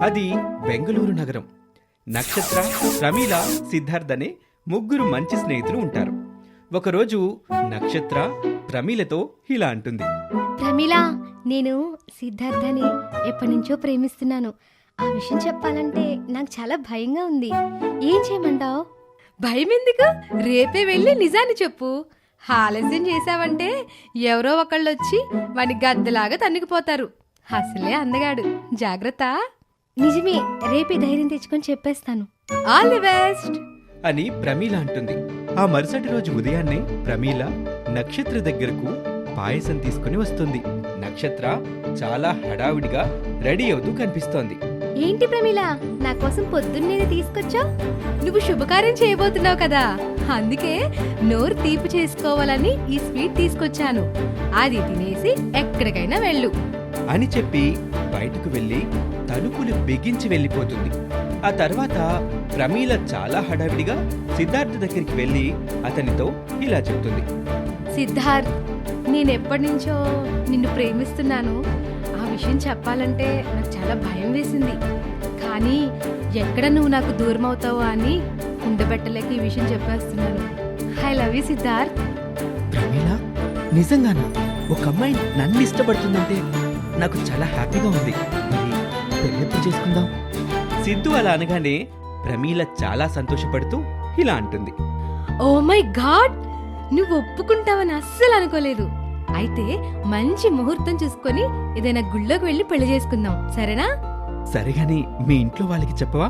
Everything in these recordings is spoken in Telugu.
అది బెంగళూరు నగరం. నక్షత్ర ప్రమీల సిద్ధార్థ్ అనే ముగ్గురు మంచి స్నేహితులు ఉంటారు. ఒకరోజు నక్షత్ర ప్రమీలతో ఇలా అంటుంది. ప్రమీల నేను సిద్ధార్థని ఎప్పటి నుంచో ప్రేమిస్తున్నాను. ఆ విషయం చెప్పాలంటే నాకు చాలా భయంగా ఉంది. ఏం చేయమంటావు? భయం ఎందుకు రేపే వెళ్ళి నిజాన్ని చెప్పు. ఆలస్యం చేశావంటే ఎవరో ఒకళ్ళు వచ్చి వాని గద్దలాగా తన్నుకుపోతారు. అసలే అందగాడు. జాగ్రత్త. నిజమే రేపే ధైర్యం తెచ్చుకొని చెప్పేస్తాను. ఆల్ ది బెస్ట్ అని ప్రమీల అంటుంది. ఆ మరుసటి రోజు ఉదయాన్నే ప్రమీల నక్షత్ర దగ్గరకు పాయసం తీసుకుని వస్తుంది. నక్షత్ర చాలా హడావిడిగా రెడీ అవుతూ కనిపిస్తోంది. ఏంటి ప్రమీల నా కోసం పొద్దున్నే తీసుకొచ్చావు నువ్వు శుభకార్యం చేయబోతున్నావు కదా. అందుకే నోరు తీపి చేసుకోవాలని ఈ స్వీట్ తీసుకొచ్చాను. అది తినేసి ఎక్కడికైనా వెళ్ళు. అని చెప్పి బయటకు వెళ్ళి తలుపులు బిగించి వెళ్ళిపోతుంది. ఆ తర్వాత ప్రమీల చాలా హడావిడిగా సిద్ధార్థ దగ్గరికి వెళ్ళి అతనితో ఇలా చెప్తుంది సిద్ధార్థ్ నేనెప్పటి నుంచో నిన్ను ప్రేమిస్తున్నాను. ఆ విషయం చెప్పాలంటే నాకు చాలా భయం వేసింది. కానీ ఎక్కడ నువ్వు నాకు దూరం అవుతావో అని ఉండబెట్టలేక ఈ విషయం చెప్పేస్తున్నాను. I love you Siddharth. Pramila నిజంగానా? ఒక అమ్మాయి నన్ను ఇష్టపడుతుందంటే నాకు చాలా హ్యాపీగా ఉంది. మరి పెళ్ళెప్పుడు చేసుకుందాం? సిద్ధు అలా అనగానే ప్రమీల చాలా సంతోషపడుతూ ఇలా అంటుంది. Oh my god! నువ్వు ఒప్పుకుంటావని అస్సలు అనుకోలేదు. అయితే మంచి ముహూర్తం చూసుకొని ఏదైనా గుళ్ళోకి వెళ్ళి పెళ్ళి చేసుకుందాం. సరేనా? సరేగాని మీ ఇంట్లో వాళ్ళకి చెప్పవా?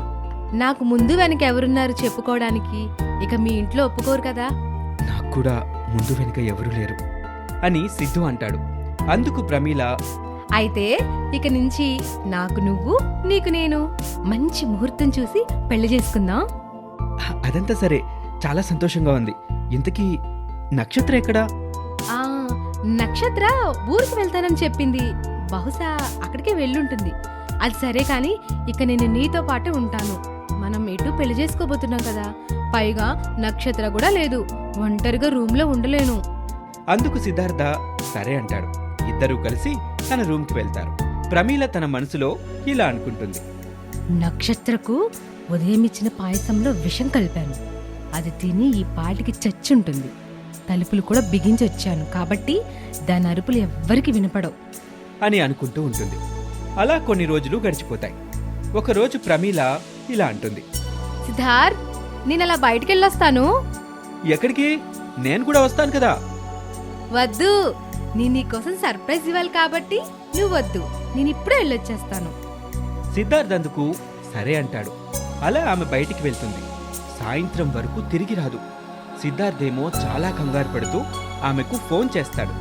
నాకు ముందు వెనక ఎవరున్నారు చెప్పుకోవడానికి? ఇక మీ ఇంట్లో ఒప్పుకోరు కదా? నాకు కూడా ముందు వెనుక ఎవరూ లేరు అని సిద్ధు అంటాడు. అందుకు ప్రమీల అయితే ఇక నుంచి నాకు నువ్వు నీకు నేను మంచి ముహూర్తం చూసి పెళ్ళి చేసుకుందాం. "హ, అదంతా సరే. చాలా సంతోషంగా ఉంది. ఇంతకీ నక్షత్ర ఎక్కడా? ఆ నక్షత్ర ఊరికి వెళ్తానని చెప్పింది. బహుశా అక్కడికే వెళ్ళుంటుంది. అది సరే కానీ ఇక నేను నీతో పాటు ఉంటాను. మనం ఎటు పెళ్ళి చేసుకోబోతున్నాం కదా. పైగా నక్షత్ర కూడా లేదు. ఒంటరిగా రూమ్లో ఉండలేను. అందుకు సిద్ధార్థ సరే అంటాడు. ఇద్దరూ కలిసి తన రూమ్కి వెళ్తారు. ప్రమీల తన మనసులో ఇలా అనుకుంటుంది. నక్షత్రకు ఉదయం ఇచ్చిన పాయసంలో విషం కలిపాను. అది తిని ఈ పాటికి చచ్చుంటుంది. తలుపులు కూడా బిగించి వచ్చాను. కాబట్టి దాని అరుపులు ఎవ్వరికి వినపడవు. అని అనుకుంటూ ఉంటుంది. అలా కొన్ని రోజులు గడిచిపోతాయి. ఒకరోజు ప్రమీల ఇలా అంటుంది. సిద్ధార్థ్ నేను అలా బయటికి వెళ్ళొస్తాను ఎక్కడికి? నేను కూడా వస్తాను కదా. వద్దు. నేను నీకోసం సర్ప్రైజ్ ఇవ్వాలి కాబట్టి నువ్వు వద్దు నేను ఇప్పుడే వెళ్ళొచ్చేస్తాను. సిద్ధార్థ్ అందుకు సరే అంటాడు. అలా ఆమె బయటికి వెళ్తుంది. సాయంత్రం వరకు తిరిగి రాదు. సిద్ధార్థ్ ఏమో చాలా కంగారు పడుతూ ఆమెకు ఫోన్ చేస్తాడు.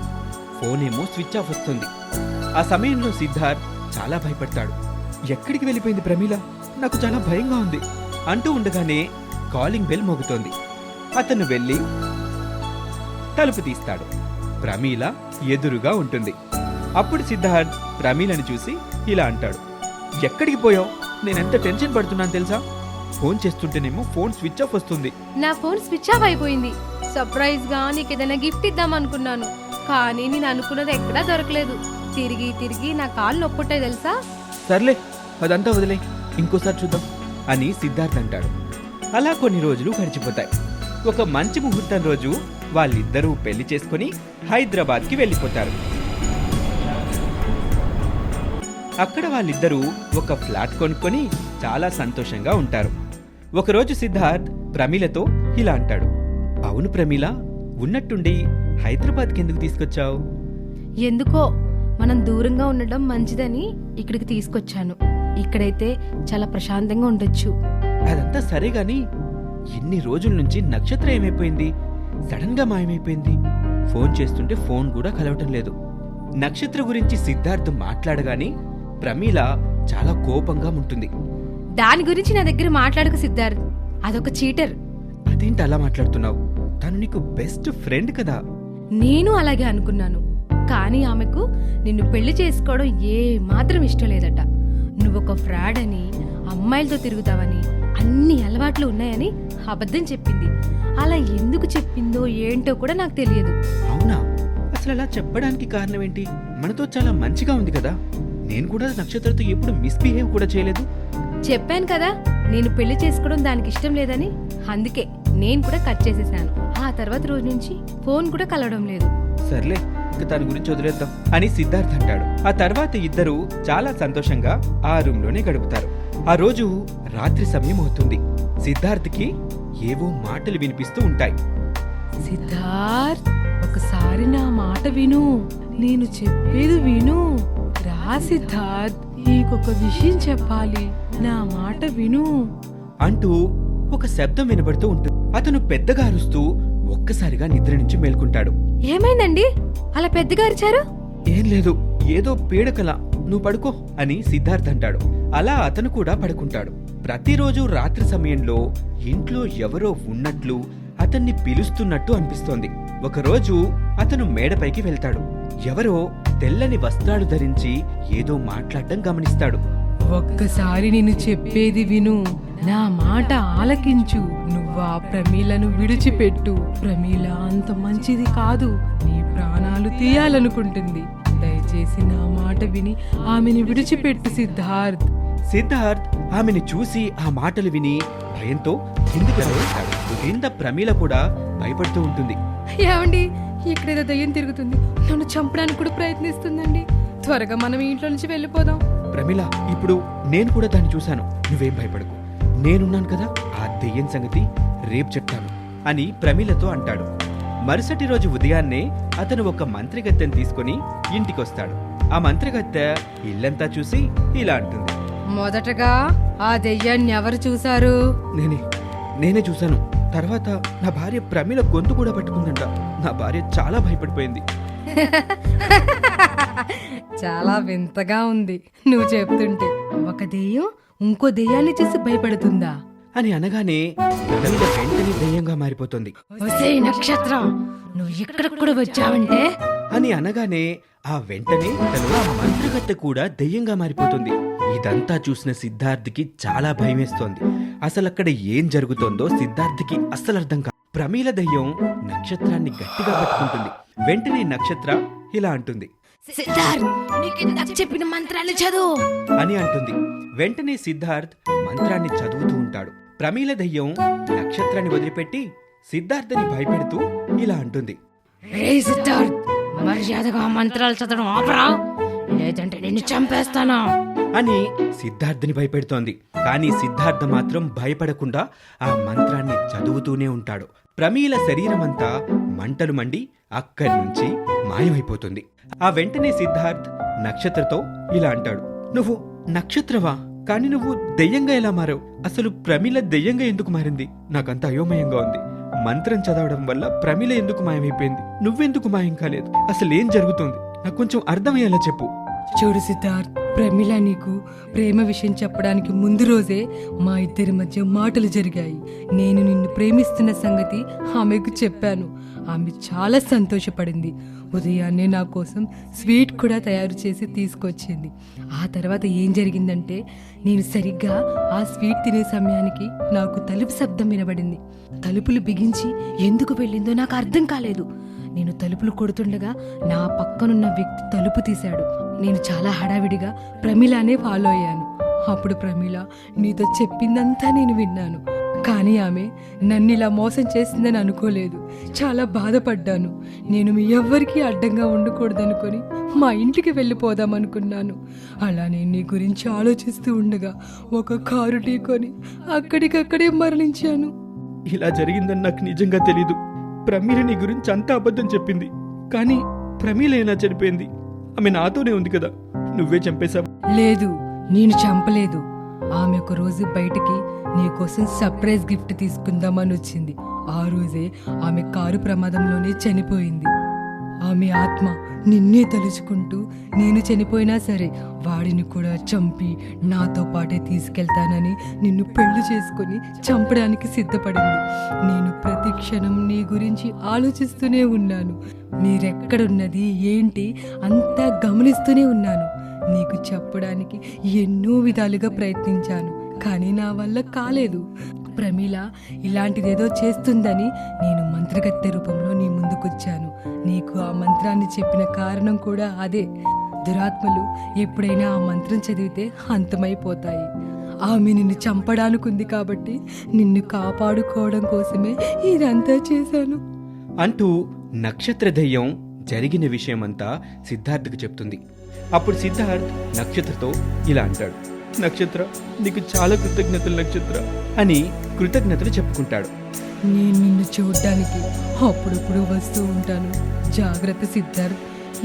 ఫోన్ ఏమో స్విచ్ ఆఫ్ వస్తుంది. ఆ సమయంలో సిద్ధార్థ్ చాలా భయపడతాడు. ఎక్కడికి వెళ్ళిపోయింది ప్రమీల? నాకు చాలా భయంగా ఉంది అంటూ ఉండగానే కాలింగ్ బెల్ మోగుతోంది. అతను వెళ్ళి తలుపు తీస్తాడు. ప్రమీల ఎదురుగా ఉంటుంది. అప్పుడు సిద్ధార్థ్ ప్రమీలను చూసి ఇలా అంటాడు. ఎక్కడికి పోయావు? నేనెంత టెన్షన్ పడుతున్నాను తెలుసా? ఫోన్ చేస్తుంటేనేమో ఫోన్ స్విచ్ ఆఫ్ వస్తుంది. నా ఫోన్ స్విచ్ ఆఫ్ అయిపోయింది. సర్ప్రైజ్గా నీకు ఏదైనా గిఫ్ట్ ఇద్దాం అనుకున్నాను కానీ నేను అనుకున్నది ఎక్కడా దొరకలేదు. తిరిగి తిరిగి నా కాళ్ళు నొప్పుంటాయి తెలుసా? సర్లే అదంతా వదిలే. ఇంకోసారి చూద్దాం. అని సిద్ధార్థ్ అంటాడు. అలా కొన్ని రోజులు గడిచిపోతాయి. ఒక మంచి ముహూర్తం రోజు వాళ్ళిద్దరూ పెళ్ళి చేసుకుని హైదరాబాద్కి వెళ్ళిపోతారు. అక్కడ వాళ్ళిద్దరూ ఒక ఫ్లాట్ కొనుక్కొని చాలా సంతోషంగా ఉంటారు. ఒకరోజు సిద్ధార్థ్ ప్రమీలతో ఇలా అంటాడు అవును ప్రమీల ఉన్నట్టుండి హైదరాబాద్కి ఎందుకు తీసుకొచ్చావు? ఎందుకో మనం దూరంగా ఉండడం మంచిదని ఇక్కడికి తీసుకొచ్చాను. ఇక్కడైతే చాలా ప్రశాంతంగా ఉండొచ్చు. అదంతా సరే గాని ఇన్ని రోజుల నుంచి నక్షత్రం ఏమైపోయింది? సడన్గా మాయమైపోయింది. ఫోన్ చేస్తుంటే ఫోన్ కూడా కలవటం లేదు. నక్షత్ర గురించి సిద్ధార్థ్ మాట్లాడగానే ప్రమీల చాలా కోపంగా ఉంటుంది. దాని గురించి నా దగ్గర మాట్లాడక సిద్ధార్థ్. అదొక చీటర్. అదేంటి అలా మాట్లాడుతున్నావు? తను నీకు బెస్ట్ ఫ్రెండ్ కదా. నేను అలాగే అనుకున్నాను. కానీ ఆమెకు నిన్ను పెళ్ళి చేసుకోవడం ఏ మాత్రం ఇష్టం లేదట. నువ్వొక ఫ్రాడ్ అని అమ్మాయిలతో తిరుగుతావని అన్ని అలవాట్లు ఉన్నాయని అబద్ధం చెప్పింది. అలా ఎందుకు చెప్పిందో ఏంటో కూడా నాకు తెలియదు. అవునా? అసలు అలా చెప్పడానికి కారణం ఏంటి? మనతో చాలా మంచిగా ఉంది కదా. నేను కూడా నక్షత్రతో ఎప్పుడు మిస్బిహేవ్ కూడా చేయలేదు. చెప్పాను కదా నేను పెళ్ళి చేసుకోవడం దానికి ఇష్టం లేదని. అందుకే నేను కూడా కట్ చేసేసాను. ఆ తర్వాత రోజు నుంచి ఫోన్ కూడా కలవడం లేదు. సర్లే ఇక దాని గురించి వదిలేద్దాం అని సిద్ధార్థ్ అంటాడు. ఆ తర్వాత ఇద్దరు చాలా సంతోషంగా ఆ రూమ్లోనే గడుపుతారు. ఆ రోజు రాత్రి సమయం అవుతుంది సిద్ధార్థ్కి ఏవో మాటలు వినిపిస్తూ ఉంటాయి. సిద్ధార్థ్ ఒకసారి నా మాట విను. నేను చెప్పేది విను. రా సిద్ధార్థ్ నీకొక విషయం చెప్పాలి. నా మాట విను. అంటూ ఒక శబ్దం వినబడుతూ ఉంటుంది. అతను పెద్దగా అరుస్తూ ఒక్కసారిగా నిద్ర నుంచి మేల్కుంటాడు. ఏమైందండి? అలా పెద్దగా అరిచారు? ఏం లేదు. ఏదో పీడకల. నువ్వు పడుకో అని సిద్ధార్థ్ అంటాడు. అలా అతను కూడా పడుకుంటాడు. ప్రతిరోజు రాత్రి సమయంలో ఇంట్లో ఎవరో ఉన్నట్లు అతన్ని పిలుస్తున్నట్టు అనిపిస్తోంది. ఒకరోజు అతను మేడపైకి వెళ్తాడు. ఎవరో తెల్లని వస్త్రాలు ధరించి ఏదో మాట్లాడటం గమనిస్తాడు. ఒక్కసారి నేను చెప్పేది విను. నా మాట ఆలకించు. నువ్వు ఆ ప్రమీలను విడిచిపెట్టు. ప్రమీల అంత మంచిది కాదు. నీ ప్రాణాలు తీయాలనుకుంటుంది. దయచేసి నా మాట విని ఆమెను విడిచిపెట్టు సిద్ధార్థ్. సిద్ధార్థ్ ఆమెను చూసి ఆ మాటలు విని భయంతో కిందికి కింద ప్రమీల కూడా భయపడుతూ ఉంటుంది. ఏమండి ఇక్కడేదో దయ్యం తిరుగుతుంది. నన్ను చంపడానికి కూడా ప్రయత్నిస్తుందండి. త్వరగా మనం ఇంట్లో నుంచి వెళ్ళిపోదాం. ప్రమిళ ఇప్పుడు నేను కూడా దాన్ని చూశాను. నువ్వేం భయపడకు. నేనున్నాను కదా ఆ దెయ్యం సంగతి రేపు చెప్తాను అని ప్రమిళతో అంటాడు. మరుసటి రోజు ఉదయాన్నే అతను ఒక మంత్రిగత్తెను తీసుకొని ఇంటికొస్తాడు. ఆ మంత్రిగత్తె ఇల్లంతా చూసి ఇలా అంటుంది. మొదటగా ఆ దెయ్యాన్ని ఎవరు చూశారు? నేనే నేనే చూశాను. తర్వాత నా భార్య ప్రమిళ గొంతు కూడా పట్టుకుందంట. నా భార్య చాలా భయపడిపోయింది. చాలా వింతగా ఉంది. నువ్వు చెప్తుంటే ఒక దెయ్యం ఇంకో దెయ్యాన్ని చూసి భయపడుతుందా? అని అనగానే ప్రమిళ వెంటనే దెయ్యంగా మారిపోతుంది. నక్షత్రం నువ్వు ఇక్కడ కూడా వచ్చావంటే? అని అనగానే ఆ వెంటనే తను ఆ మంత్రిగత్తె కూడా దెయ్యంగా మారిపోతుంది. ఇదంతా చూసిన సిద్ధార్థ్కి చాలా భయమేస్తోంది. అసలు అక్కడ ఏం జరుగుతోందో సిద్ధార్థ్కి అస్సలు అర్థం కాదు ప్రమీల దెయ్యం నక్షత్రాన్ని గట్టిగా పట్టుకుంటుంది. వెంటనే నక్షత్ర ఇలా అంటుంది. సిద్ధార్థ్ నీకు ఇందాక చెప్పిన మంత్రాన్ని చదువు? అని అంటుంది. వెంటనే సిద్ధార్థ్ మంత్రాన్ని చదువుతూ ఉంటాడు. ప్రమీల దెయ్యం నక్షత్రాన్ని వదిలిపెట్టి సిద్ధార్థని భయపెడుతూ ఇలా అంటుంది. రే సిద్ధార్థ్ మర్యాదగా మంత్రాలు చదవడం ఆపరా. లేదంటే నిన్ను చంపేస్తాను. అని సిద్ధార్థని భయపెడుతోంది. కానీ సిద్ధార్థ మాత్రం భయపడకుండా ఆ మంత్రాన్ని చదువుతూనే ఉంటాడు. ప్రమీల శరీరమంతా మంటలు మండి అక్కడి నుంచి మాయమైపోతుంది. ఆ వెంటనే సిద్ధార్థ్ నక్షత్రతో ఇలా అంటాడు. నువ్వు నక్షత్రవా? కానీ నువ్వు దెయ్యంగా ఎలా మారావు? అసలు ప్రమీల దెయ్యంగా ఎందుకు మారింది? నాకంత అయోమయంగా ఉంది. మంత్రం చదవడం వల్ల ప్రమీల ఎందుకు మాయమైపోయింది? నువ్వెందుకు మాయం కాలేదు? అసలు ఏం జరుగుతుంది? నాకు కొంచెం అర్థమయ్యేలా చెప్పు. చూడు సిద్ధార్థ్ ప్రమిళ నీకు ప్రేమ విషయం చెప్పడానికి ముందు రోజే మా ఇద్దరి మధ్య మాటలు జరిగాయి. నేను నిన్ను ప్రేమిస్తున్న సంగతి ఆమెకు చెప్పాను. ఆమె చాలా సంతోషపడింది. ఉదయాన్నే నా కోసం స్వీట్ కూడా తయారు చేసి తీసుకొచ్చింది. ఆ తర్వాత ఏం జరిగిందంటే నేను సరిగ్గా ఆ స్వీట్ తినే సమయానికి నాకు తలుపు శబ్దం వినబడింది. తలుపులు బిగించి ఎందుకు వెళ్ళిందో నాకు అర్థం కాలేదు. నేను తలుపులు కొడుతుండగా నా పక్కనున్న వ్యక్తి తలుపు తీశాడు. నేను చాలా హడావిడిగా ప్రమీలానే ఫాలో అయ్యాను. అప్పుడు ప్రమీల నీతో చెప్పిందంతా నేను విన్నాను. కానీ ఆమె నన్ను ఇలా మోసం చేసిందని అనుకోలేదు. చాలా బాధపడ్డాను. నేను మీ ఎవ్వరికీ అడ్డంగా ఉండకూడదనుకొని మా ఇంటికి వెళ్ళిపోదాం అనుకున్నాను. అలా నేను నీ గురించి ఆలోచిస్తూ ఉండగా ఒక కారు ఢీకొని అక్కడికక్కడే మరణించాను. ఇలా జరిగిందని నాకు నిజంగా తెలీదు. ప్రమీల నీ గురించి అంతా అబద్ధం చెప్పింది. కానీ ప్రమీల ఎలా చనిపోయింది? ఆమె నాతోనే ఉంది కదా. నువ్వే చంపేశావు. లేదు నేను చంపలేదు. ఆమె ఒక రోజు బయటికి నీకోసం సర్ప్రైజ్ గిఫ్ట్ తీసుకుందామని వచ్చింది. ఆ రోజే ఆమె కారు ప్రమాదంలోనే చనిపోయింది. ఆమె ఆత్మ నిన్నే తలుచుకుంటూ నేను చనిపోయినా సరే వాడిని కూడా చంపి నాతో పాటే తీసుకెళ్తానని నిన్ను పెళ్ళి చేసుకుని చంపడానికి సిద్ధపడింది. నేను ప్రతి క్షణం నీ గురించి ఆలోచిస్తూనే ఉన్నాను. మీరెక్కడున్నది ఏంటి అంతా గమనిస్తూనే ఉన్నాను. నీకు చెప్పడానికి ఎన్నో విధాలుగా ప్రయత్నించాను కానీ నా వల్ల కాలేదు. ప్రమీల ఇలాంటిదేదో చేస్తుందని నేను మంత్రగత్తె రూపంలో నీ ముందుకొచ్చాను. నీకు ఆ మంత్రాన్ని చెప్పిన కారణం కూడా అదే. దురాత్మలు ఎప్పుడైనా ఆ మంత్రం చదివితే అంతమైపోతాయి. ఆమె నిన్ను చంపడానుకుంది కాబట్టి నిన్ను కాపాడుకోవడం కోసమే ఇదంతా చేశాను. అంటూ నక్షత్ర దెయ్యం జరిగిన విషయమంతా సిద్ధార్థకు చెప్తుంది. అప్పుడు సిద్ధార్థ్ నక్షత్రతో ఇలా అంటాడు. నక్షత్ర నీకు చాలా కృతజ్ఞతలు నక్షత్ర అని కృతజ్ఞతలు చెప్పుకుంటాడు. నేను నిన్ను చూడ్డానికి అప్పుడప్పుడు వస్తూ ఉంటాను. జాగ్రత్త సిద్ధార్థ్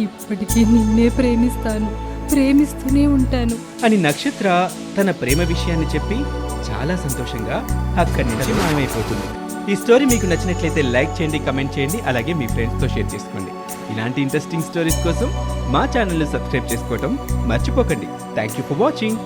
ఇప్పటికీ నిన్నే ప్రేమిస్తాను. ప్రేమిస్తూనే ఉంటాను. అని నక్షత్ర తన ప్రేమ విషయాన్ని చెప్పి చాలా సంతోషంగా అక్కడి నుంచి మాయమైపోతుంది. ఈ స్టోరీ మీకు నచ్చినట్లయితే లైక్ చేయండి కమెంట్ చేయండి అలాగే మీ ఫ్రెండ్స్తో షేర్ చేసుకోండి. ఇలాంటి ఇంట్రెస్టింగ్ స్టోరీస్ కోసం మా ఛానల్ని సబ్స్క్రైబ్ చేసుకోవడం మర్చిపోకండి. Thank you for watching.